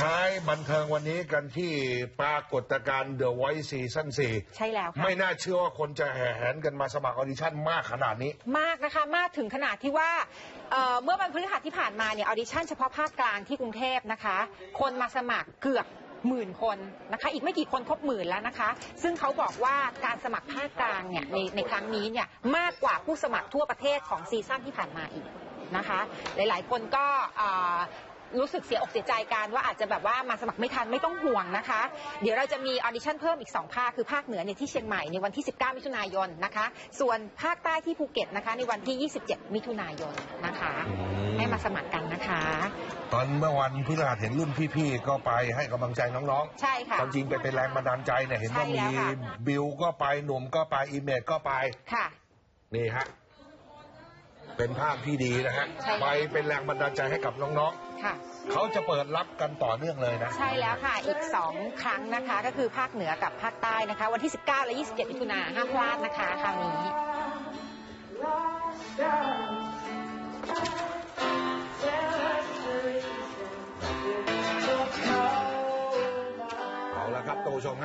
ท้ายบันเทิงวันนี้กันที่ปรากฏการณ์ The Voice Season ใช่แล้วค่ะ4ไม่น่าเชื่อว่าคนจะแห่แหนกันมาสมัครออดิชั่นมากขนาดนี้ มากนะคะ มากถึงขนาดที่ว่าเอ่อเมื่อวันพฤหัสที่ผ่านมาเนี่ยออดิชั่นเฉพาะภาคกลางที่กรุงเทพนะคะ คนมาสมัครเกือบหมื่นคนนะคะ อีกไม่กี่คนครบหมื่นแล้วนะคะ ซึ่งเขาบอกว่าการสมัครภาคกลางเนี่ยในในครั้งนี้เนี่ยมากกว่าผู้สมัครทั่วประเทศของซีซั่นที่ผ่านมาอีกนะคะ หลายๆ คนก็เอ่อ รู้สึกเสียอกเสียใจกันว่าอาจจะแบบว่ามาสมัครไม่ทันไม่ต้องห่วงนะคะ เดี๋ยวเราจะมีออดิชั่นเพิ่มอีก 2 ภาค คือภาคเหนือเนี่ยที่เชียงใหม่ในวันที่ 19 มิถุนายนนะคะ ส่วนภาคใต้ที่ภูเก็ตนะคะ ในวันที่ 27 มิถุนายนนะคะอืมให้มาสมัครกันนะคะ ตอนเมื่อวันพฤหัสเห็นรุ่นพี่ๆก็ไปให้กำลังใจน้องใช่ค่ะๆความจริงไปเป็นแรงบันดาลใจเนี่ยเห็นว่าใช่มีแล้วค่ะ บิวก็ไปหนุ่มก็ไปอีเมจก็ไปค่ะ นี่ฮะ เป็นภาพที่ดีนะฮะใช่ค่ะ ไปเป็นแรงบันดาลใจให้กับน้องค่ะ ๆเขาจะเปิดรับกันต่อเนื่องเลยนะ ใช่แล้วค่ะ อีก 2 ครั้งนะคะ ก็คือภาคเหนือกับภาคใต้นะคะ วันที่ 19 และ 27มิถุนาห้ามพลาดนะคะ คราวนี้ เอาละครับท่านผู้ชมฮะ